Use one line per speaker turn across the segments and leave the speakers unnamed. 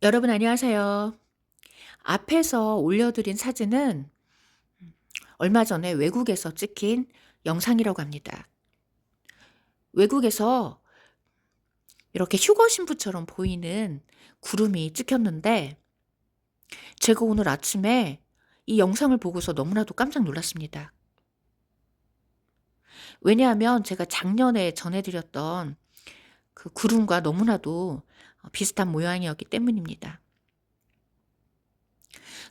여러분 안녕하세요. 앞에서 올려드린 사진은 얼마 전에 외국에서 찍힌 영상이라고 합니다. 외국에서 이렇게 휴거 신부처럼 보이는 구름이 찍혔는데 제가 오늘 아침에 이 영상을 보고서 너무나도 깜짝 놀랐습니다. 왜냐하면 제가 작년에 전해드렸던 그 구름과 너무나도 비슷한 모양이었기 때문입니다.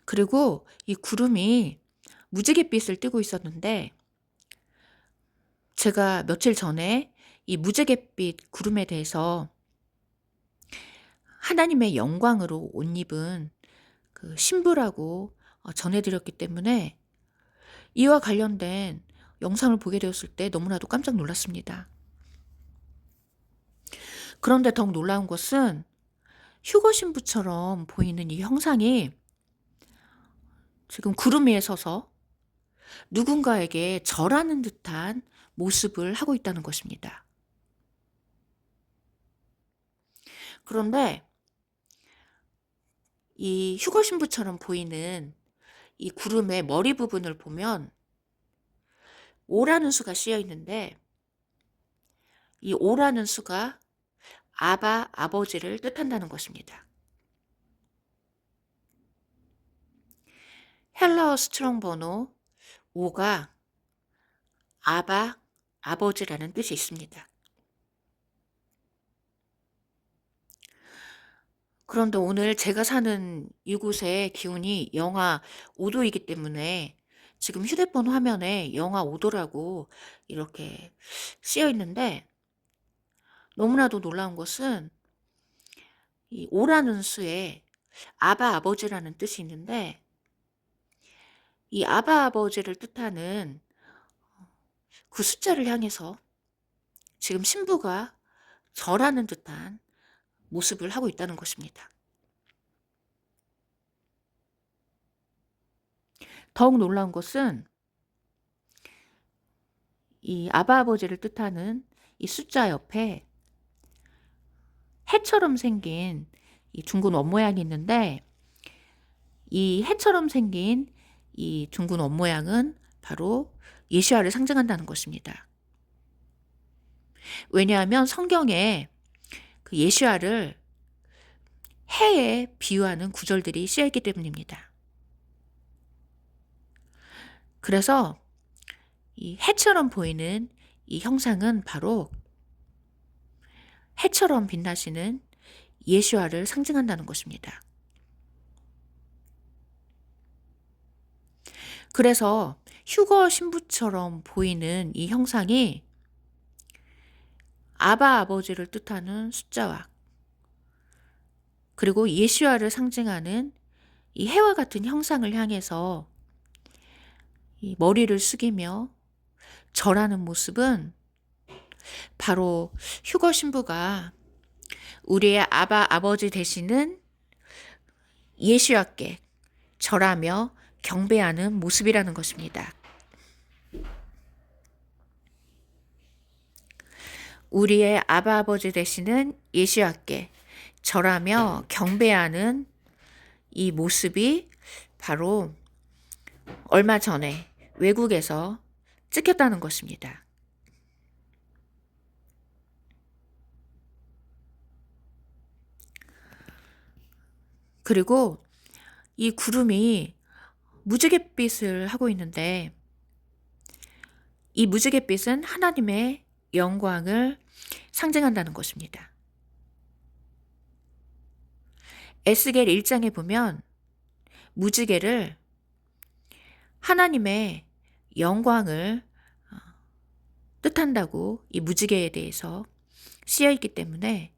그리고 이 구름이 무지갯빛을 띠고 있었는데 제가 며칠 전에 이 무지갯빛 구름에 대해서 하나님의 영광으로 옷 입은 그 신부라고 어, 전해드렸기 때문에 이와 관련된 영상을 보게 되었을 때 너무나도 깜짝 놀랐습니다. 그런데 더욱 놀라운 것은 휴거 신부처럼 보이는 이 형상이 지금 구름 위에 서서 누군가에게 절하는 듯한 모습을 하고 있다는 것입니다. 그런데 이 휴거 신부처럼 보이는 이 구름의 머리 부분을 보면 오라는 수가 씌여 있는데 이 오라는 수가 아바 아버지를 뜻한다는 것입니다. 헬라어 스트롱 번호 5가 아바 아버지라는 뜻이 있습니다. 그런데 오늘 제가 사는 이곳의 기온이 영하 5도이기 때문에 지금 휴대폰 화면에 영하 5도라고 이렇게 쓰여 있는데 너무나도 놀라운 것은 이 오라는 수에 아바 아버지라는 뜻이 있는데 이 아바 아버지를 뜻하는 그 숫자를 향해서 지금 신부가 절하는 듯한 모습을 하고 있다는 것입니다. 더욱 놀라운 것은 이 아바 아버지를 뜻하는 이 숫자 옆에 해처럼 생긴 이 둥근 원 모양이 있는데 이 해처럼 생긴 이 둥근 원 모양은 바로 예시아를 상징한다는 것입니다. 왜냐하면 성경에 그 예시아를 해에 비유하는 구절들이 쓰여있기 때문입니다. 그래서 이 해처럼 보이는 이 형상은 바로 해처럼 빛나시는 예수와를 상징한다는 것입니다. 그래서 휴거 신부처럼 보이는 이 형상이 아바 아버지를 뜻하는 숫자와 그리고 예수와를 상징하는 이 해와 같은 형상을 향해서 이 머리를 숙이며 절하는 모습은 바로 휴거 신부가 우리의 아바 아버지 되시는 예수와께 절하며 경배하는 모습이라는 것입니다. 우리의 아바 아버지 되시는 예수와께 절하며 경배하는 이 모습이 바로 얼마 전에 외국에서 찍혔다는 것입니다. 그리고 이 구름이 무지갯빛을 하고 있는데 이 무지갯빛은 하나님의 영광을 상징한다는 것입니다. 에스겔 1장에 보면 무지개를 하나님의 영광을 어, 뜻한다고 이 무지개에 대해서 쓰여 있기 때문에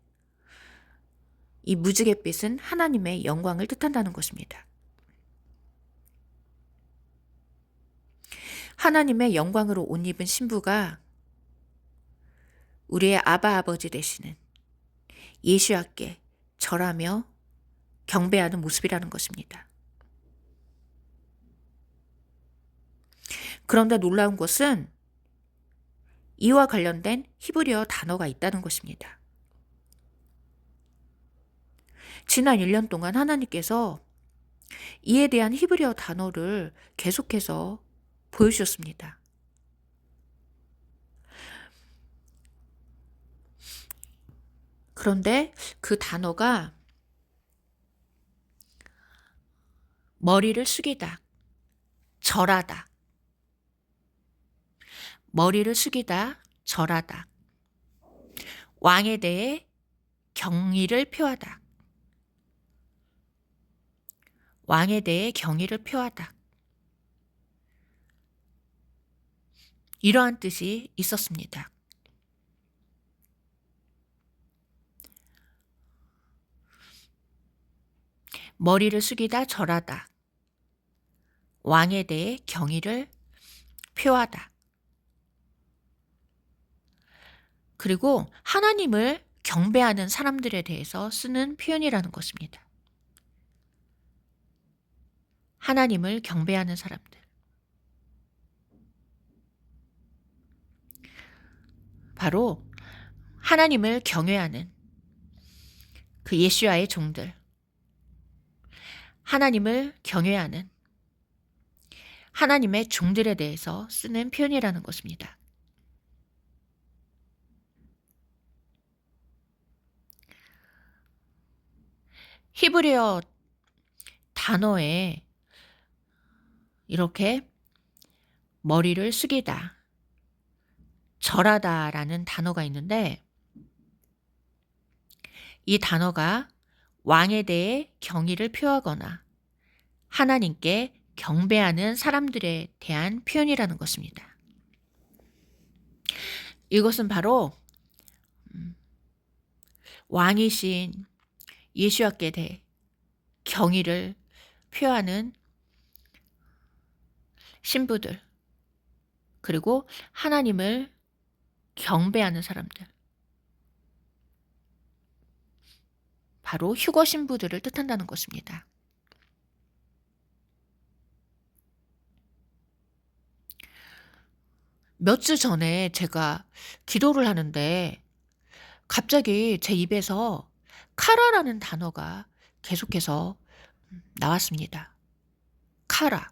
이 무지갯빛은 하나님의 영광을 뜻한다는 것입니다. 하나님의 영광으로 옷 입은 신부가 우리의 아바 아버지 되시는 예수와께 절하며 경배하는 모습이라는 것입니다. 그런데 놀라운 것은 이와 관련된 히브리어 단어가 있다는 것입니다. 지난 1년 동안 하나님께서 이에 대한 히브리어 단어를 계속해서 보여주셨습니다. 그런데 그 단어가 머리를 숙이다, 절하다, 머리를 숙이다, 절하다, 왕에 대해 경의를 표하다, 왕에 대해 경의를 표하다. 이러한 뜻이 있었습니다. 머리를 숙이다 절하다. 왕에 대해 경의를 표하다. 그리고 하나님을 경배하는 사람들에 대해서 쓰는 표현이라는 것입니다. 하나님을 경배하는 사람들. 바로 하나님을 경외하는 그 예수와의 종들. 하나님을 경외하는 하나님의 종들에 대해서 쓰는 표현이라는 것입니다. 히브리어 단어에 이렇게 머리를 숙이다, 절하다 라는 단어가 있는데 이 단어가 왕에 대해 경의를 표하거나 하나님께 경배하는 사람들에 대한 표현이라는 것입니다. 이것은 바로 음, 왕이신 예수와께 대해 경의를 표하는 신부들, 그리고 하나님을 경배하는 사람들. 바로 휴거 신부들을 뜻한다는 것입니다. 몇 주 전에 제가 기도를 하는데 갑자기 제 입에서 카라라는 단어가 계속해서 나왔습니다. 카라.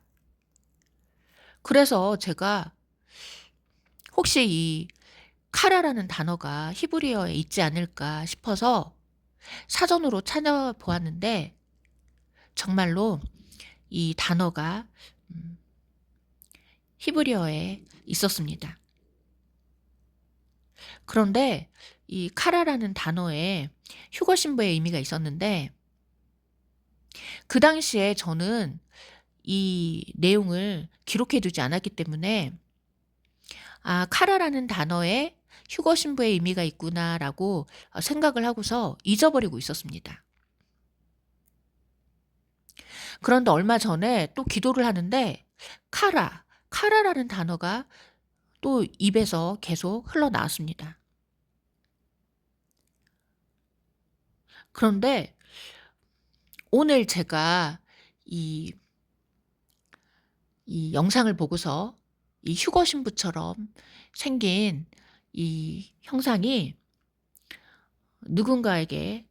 그래서 제가 혹시 이 카라라는 단어가 히브리어에 있지 않을까 싶어서 사전으로 찾아보았는데 정말로 이 단어가 음, 히브리어에 있었습니다. 그런데 이 카라라는 단어에 휴거 신부의 의미가 있었는데 그 당시에 저는 이 내용을 기록해 두지 않았기 때문에 아, 카라라는 단어에 휴거 신부의 의미가 있구나라고 생각을 하고서 잊어버리고 있었습니다. 그런데 얼마 전에 또 기도를 하는데 카라, 카라라는 단어가 또 입에서 계속 흘러나왔습니다. 그런데 오늘 제가 이, 이 영상을 보고서 이 휴거 신부처럼 생긴 이 형상이 누군가에게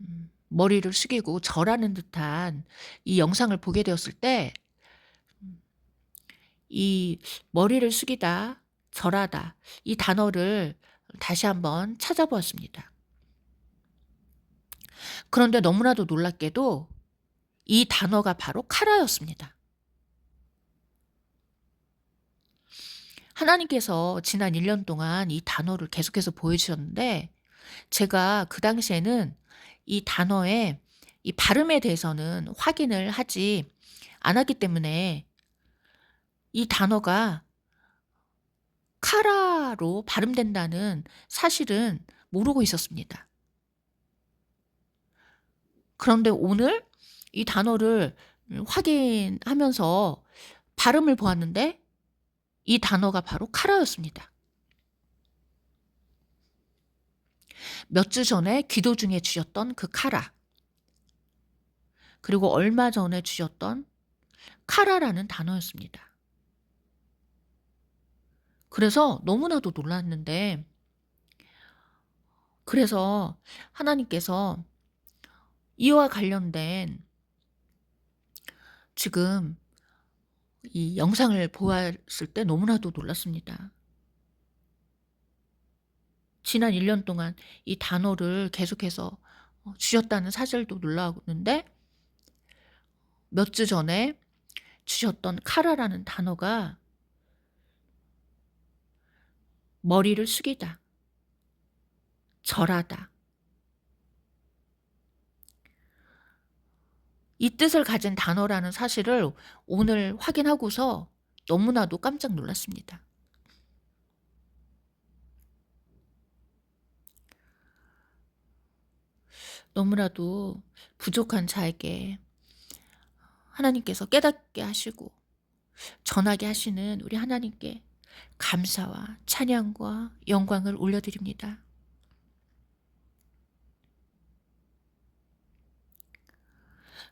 음, 머리를 숙이고 절하는 듯한 이 영상을 보게 되었을 때, 음, 이 머리를 숙이다, 절하다, 이 단어를 다시 한번 찾아보았습니다. 그런데 너무나도 놀랍게도 이 단어가 바로 카라였습니다. 하나님께서 지난 1년 동안 이 단어를 계속해서 보여주셨는데 제가 그 당시에는 이 단어의 이 발음에 대해서는 확인을 하지 않았기 때문에 이 단어가 카라로 발음된다는 사실은 모르고 있었습니다. 그런데 오늘 이 단어를 확인하면서 발음을 보았는데 이 단어가 바로 카라였습니다. 몇 주 전에 기도 중에 주셨던 그 카라. 그리고 얼마 전에 주셨던 카라라는 단어였습니다. 그래서 너무나도 놀랐는데, 그래서 하나님께서 이와 관련된 지금 이 영상을 보았을 때 너무나도 놀랐습니다. 지난 1년 동안 이 단어를 계속해서 어 주셨다는 사실도 놀라웠는데 몇 주 전에 주셨던 카라라는 단어가 머리를 숙이다. 절하다. 이 뜻을 가진 단어라는 사실을 오늘 확인하고서 너무나도 깜짝 놀랐습니다. 너무나도 부족한 자에게 하나님께서 깨닫게 하시고 전하게 하시는 우리 하나님께 감사와 찬양과 영광을 올려드립니다.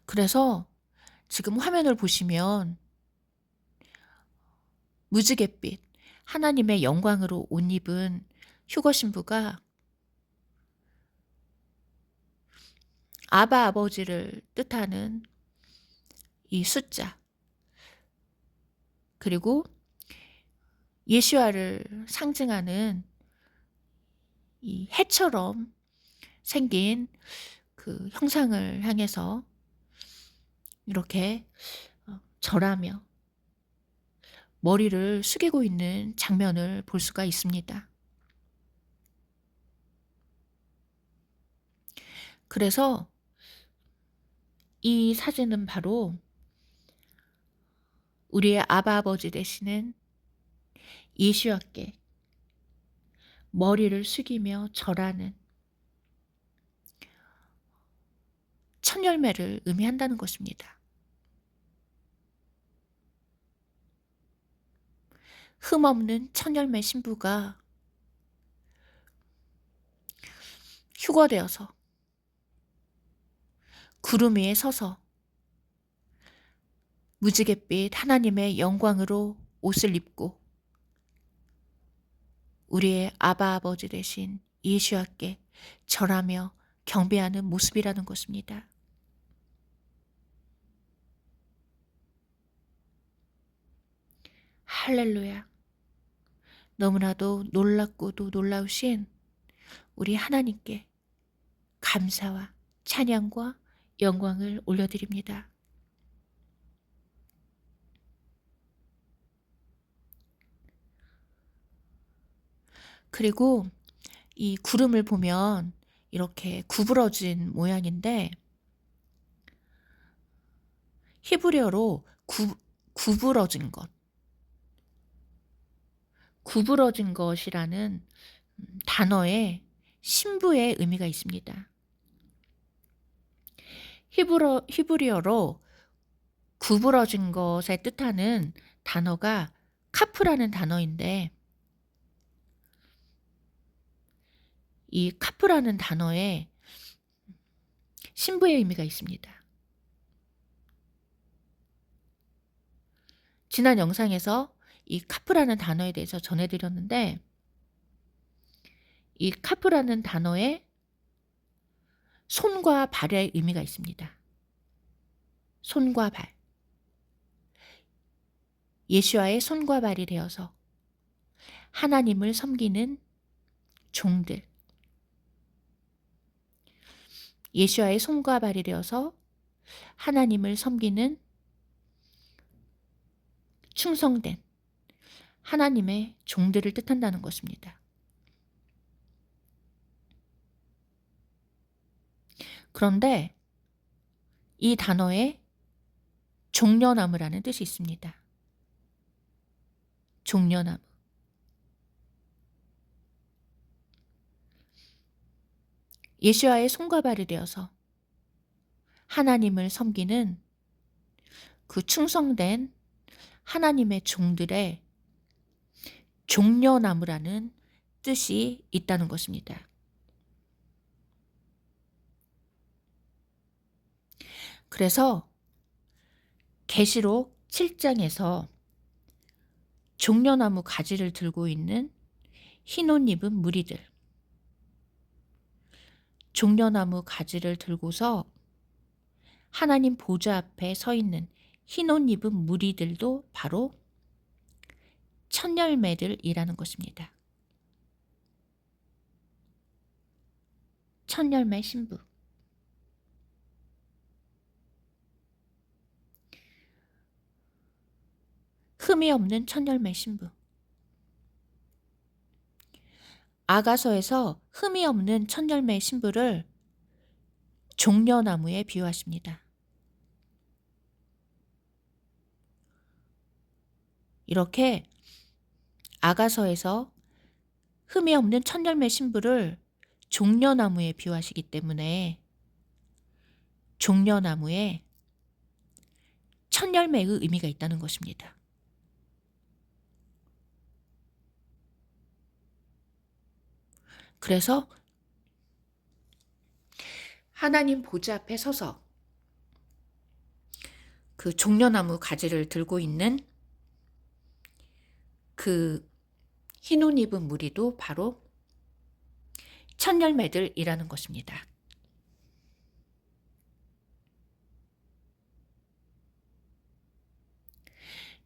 그래서 지금 화면을 보시면 무지갯빛 하나님의 영광으로 옷 입은 휴거 신부가 아바 아버지를 뜻하는 이 숫자 그리고 예수와를 상징하는 이 해처럼 생긴 그 형상을 향해서 이렇게 어, 절하며 머리를 숙이고 있는 장면을 볼 수가 있습니다. 그래서 이 사진은 바로 우리의 아바 아버지 되시는 예수와께 머리를 숙이며 절하는 첫 열매를 의미한다는 것입니다. 흠없는 첫 열매 신부가 휴거되어서 구름 위에 서서 무지갯빛 하나님의 영광으로 옷을 입고 우리의 아바 아버지 되신 예수와께 절하며 경배하는 모습이라는 것입니다. 할렐루야. 너무나도 놀랍고도 놀라우신 우리 하나님께 감사와 찬양과 영광을 올려드립니다. 그리고 이 구름을 보면 이렇게 구부러진 모양인데 히브리어로 구, 구부러진 것, 구부러진 것이라는 단어에 신부의 의미가 있습니다. 히브러, 히브리어로 구부러진 것에 뜻하는 단어가 카프라는 단어인데 이 카프라는 단어에 신부의 의미가 있습니다. 지난 영상에서 이 카프라는 단어에 대해서 전해드렸는데 이 카프라는 단어에 손과 발의 의미가 있습니다. 손과 발. 예수와의 손과 발이 되어서 하나님을 섬기는 종들. 예수와의 손과 발이 되어서 하나님을 섬기는 충성된 하나님의 종들을 뜻한다는 것입니다. 그런데 이 단어에 종려나무라는 뜻이 있습니다. 종려나무. 예수와의 손과 발이 되어서 하나님을 섬기는 그 충성된 하나님의 종들의 종려나무라는 뜻이 있다는 것입니다. 그래서 계시록 7장에서 종려나무 가지를 들고 있는 흰옷 입은 무리들 종려나무 가지를 들고서 하나님 보좌 앞에 서 있는 흰옷 입은 무리들도 바로 첫 열매들이라는 것입니다. 첫 열매 신부. 흠이 없는 첫 열매 신부. 아가서에서 흠이 없는 첫 열매 신부를 종려나무에 비유하십니다. 이렇게 아가서에서 흠이 없는 첫 열매 신부를 종려나무에 비유하시기 때문에 종려나무에 첫 열매의 의미가 있다는 것입니다. 그래서 하나님 보좌 앞에 서서 그 종려나무 가지를 들고 있는 그 흰옷 입은 무리도 바로 첫 열매들이라는 것입니다.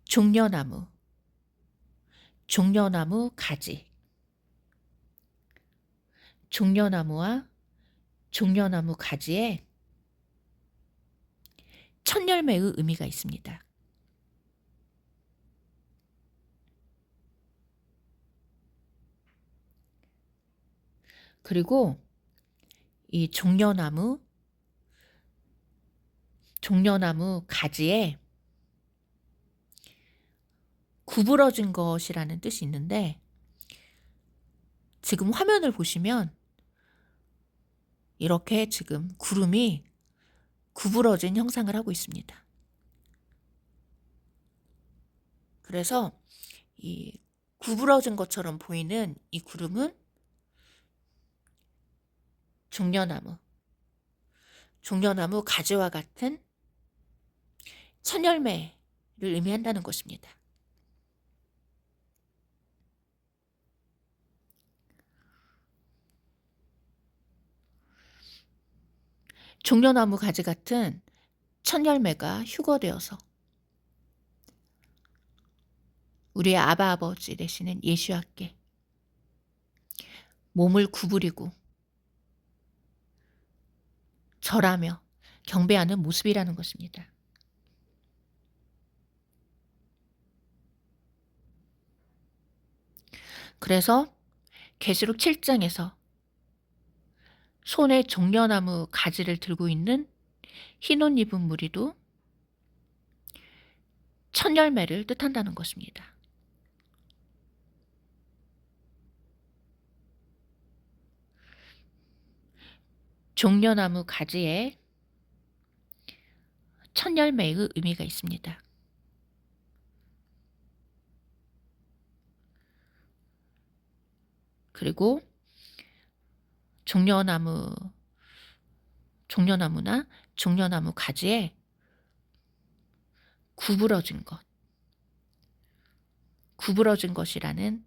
종려나무, 종려나무 가지, 종려나무와 종려나무 가지에 첫 열매의 의미가 있습니다. 그리고 이 종려나무, 종려나무 가지에 구부러진 것이라는 뜻이 있는데 지금 화면을 보시면 이렇게 지금 구름이 구부러진 형상을 하고 있습니다. 그래서 이 구부러진 것처럼 보이는 이 구름은 종려나무, 종려나무 가지와 같은 천열매를 의미한다는 것입니다. 종려나무 가지 같은 천열매가 휴거되어서 우리의 아바 아버지 되시는 예수와께 몸을 구부리고 절하며 경배하는 모습이라는 것입니다. 그래서 계시록 7장에서 손에 종려나무 가지를 들고 있는 흰옷 입은 무리도 첫 열매를 뜻한다는 것입니다. 종려나무 가지에 첫 열매의 의미가 있습니다. 그리고 종려나무 종려나무나 종려나무 가지에 구부러진 것, 구부러진 것이라는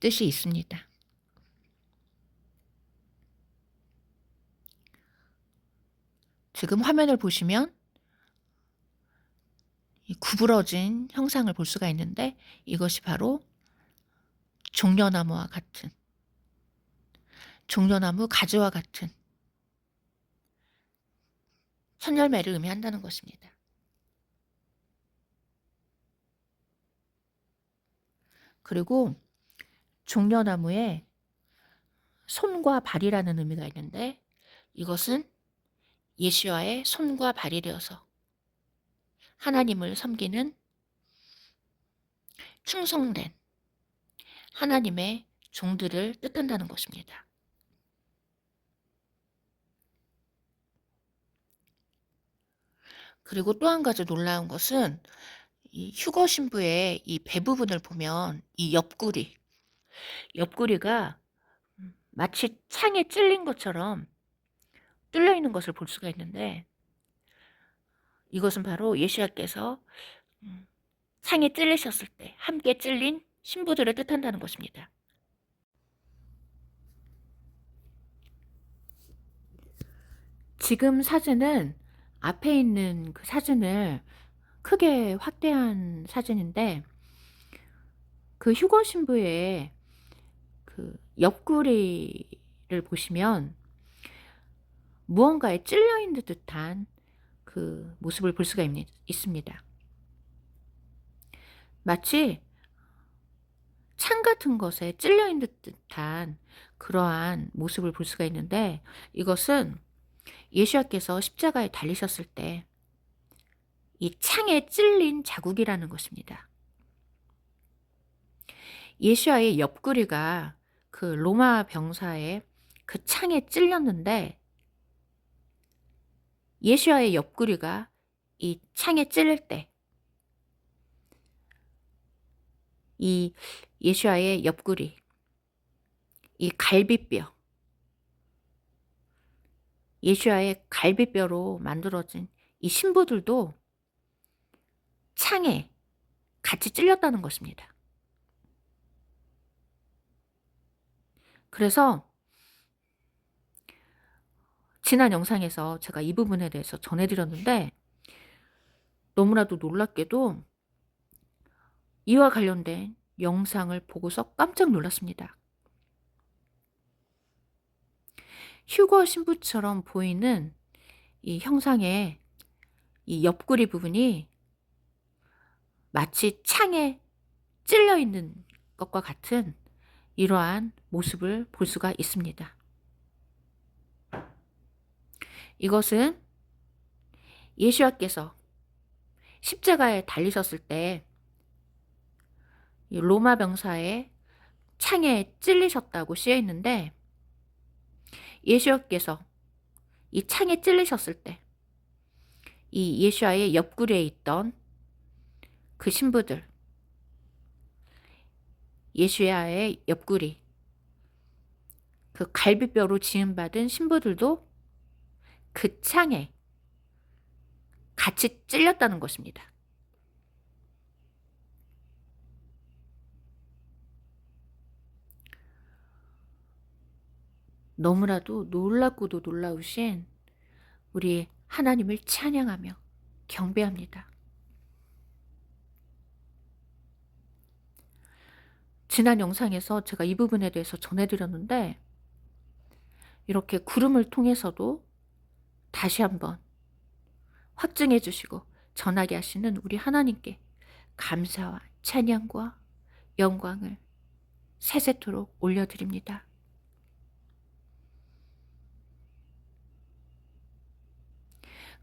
뜻이 있습니다. 지금 화면을 보시면 이 구부러진 형상을 볼 수가 있는데 이것이 바로 종려나무와 같은 종려나무 가지와 같은 선열매를 의미한다는 것입니다. 그리고 종려나무에 손과 발이라는 의미가 있는데 이것은 예시와의 손과 발이 되어서 하나님을 섬기는 충성된 하나님의 종들을 뜻한다는 것입니다. 그리고 또 한 가지 놀라운 것은 이 휴거 신부의 이 배 부분을 보면 이 옆구리, 옆구리가 마치 창에 찔린 것처럼 있는 것을 볼 수가 있는데 이것은 바로 예시아께서 상에 찔리셨을 때 함께 찔린 신부들을 뜻한다는 것입니다. 지금 사진은 앞에 있는 그 사진을 크게 확대한 사진인데 그 휴거 신부의 그 옆구리를 보시면 무언가에 찔려 있는 듯한 그 모습을 볼 수가 있, 있습니다. 마치 창 같은 것에 찔려 있는 듯한 그러한 모습을 볼 수가 있는데 이것은 예수님께서 십자가에 달리셨을 때 이 창에 찔린 자국이라는 것입니다. 예수와의 옆구리가 그 로마 병사의 그 창에 찔렸는데 예수와의 옆구리가 이 창에 찔릴 때 이 예수와의 옆구리, 이 갈비뼈, 예수와의 갈비뼈로 만들어진 이 신부들도 창에 같이 찔렸다는 것입니다. 그래서 지난 영상에서 제가 이 부분에 대해서 전해드렸는데 너무나도 놀랍게도 이와 관련된 영상을 보고서 깜짝 놀랐습니다. 휴거 신부처럼 보이는 이 형상의 이 옆구리 부분이 마치 창에 찔려 있는 것과 같은 이러한 모습을 볼 수가 있습니다. 이것은 예수와께서 십자가에 달리셨을 때 로마 병사의 창에 찔리셨다고 쓰여 있는데 예수께서 이 창에 찔리셨을 때 이 예수와의 옆구리에 있던 그 신부들 예수야의 옆구리 그 갈비뼈로 지음받은 신부들도 그 창에 같이 찔렸다는 것입니다. 너무나도 놀랍고도 놀라우신 우리 하나님을 찬양하며 경배합니다. 지난 영상에서 제가 이 부분에 대해서 전해드렸는데 이렇게 구름을 통해서도 다시 한번 확증해 주시고 전하게 하시는 우리 하나님께 감사와 찬양과 영광을 세세토록 올려드립니다.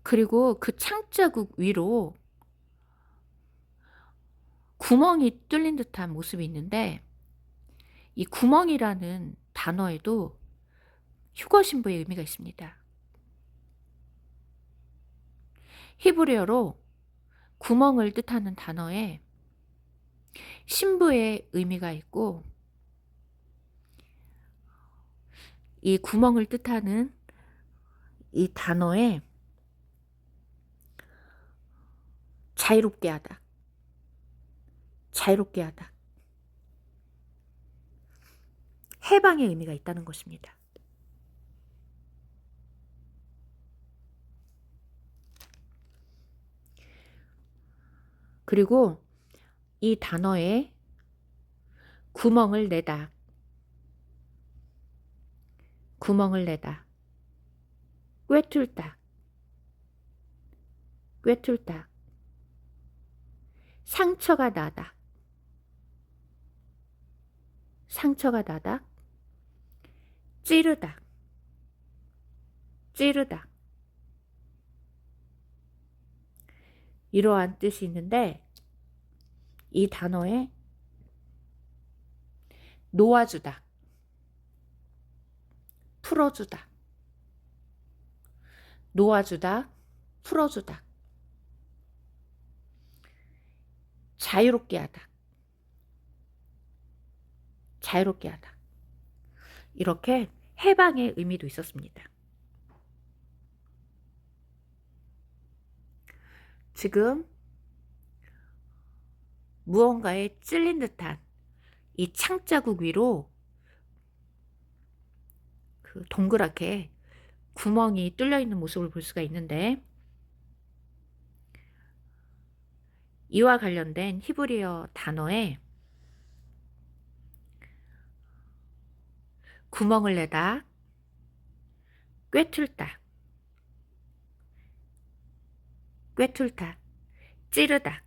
그리고 그 창자국 위로 구멍이 뚫린 듯한 모습이 있는데 이 구멍이라는 단어에도 휴거 신부의 의미가 있습니다. 히브리어로 구멍을 뜻하는 단어에 신부의 의미가 있고 이 구멍을 뜻하는 이 단어에 자유롭게 하다. 자유롭게 하다. 해방의 의미가 있다는 것입니다. 그리고 이 단어에 구멍을 내다. 구멍을 내다. 꿰뚫다. 꿰뚫다. 상처가 나다. 상처가 나다. 찌르다. 찌르다. 이러한 뜻이 있는데 이 단어에 놓아주다. 풀어주다. 놓아주다. 풀어주다. 자유롭게 하다. 자유롭게 하다. 이렇게 해방의 의미도 있었습니다. 지금 무언가에 찔린 듯한 이 창자국 위로 그 동그랗게 구멍이 뚫려 있는 모습을 볼 수가 있는데 이와 관련된 히브리어 단어에 구멍을 내다, 꿰뚫다, 꿰뚫다, 찌르다,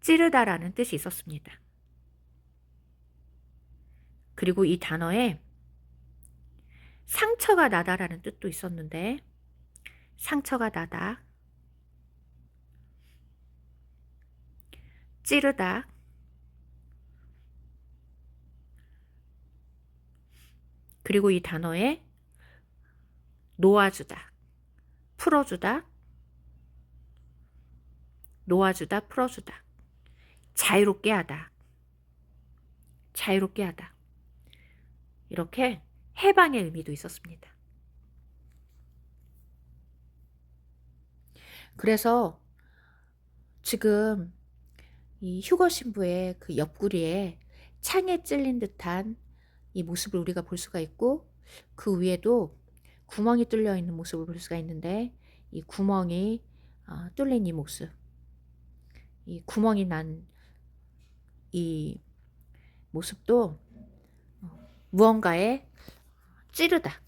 찌르다라는 뜻이 있었습니다. 그리고 이 단어에 상처가 나다라는 뜻도 있었는데 상처가 나다, 찌르다, 그리고 이 단어에 놓아주다, 풀어주다, 놓아주다, 풀어주다, 자유롭게 하다, 자유롭게 하다. 이렇게 해방의 의미도 있었습니다. 그래서 지금 이 휴거 신부의 그 옆구리에 창에 찔린 듯한 이 모습을 우리가 볼 수가 있고 그 위에도 구멍이 뚫려 있는 모습을 볼 수가 있는데 이 구멍이 어, 뚫린 이 모습, 이 구멍이 난 이 모습도 어, 무언가에 찌르다,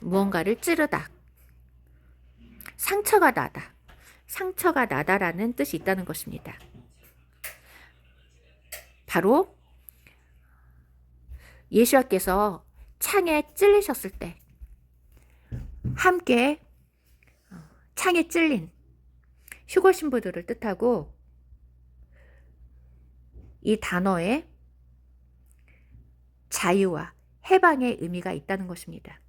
무언가를 찌르다, 상처가 나다, 상처가 나다라는 뜻이 있다는 것입니다. 바로 예수와께서 창에 찔리셨을 때 함께 어, 창에 찔린 휴거 신부들을 뜻하고 이 단어에 자유와 해방의 의미가 있다는 것입니다.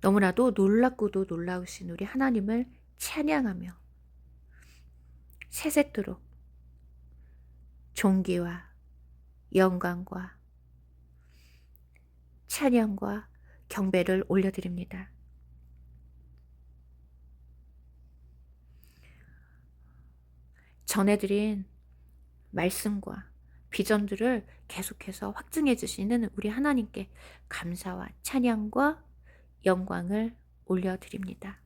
너무나도 놀랍고도 놀라우신 우리 하나님을 찬양하며 세세토록 존귀와 영광과 찬양과 경배를 올려드립니다. 전해드린 말씀과 비전들을 계속해서 확증해 주시는 우리 하나님께 감사와 찬양과 영광을 올려드립니다.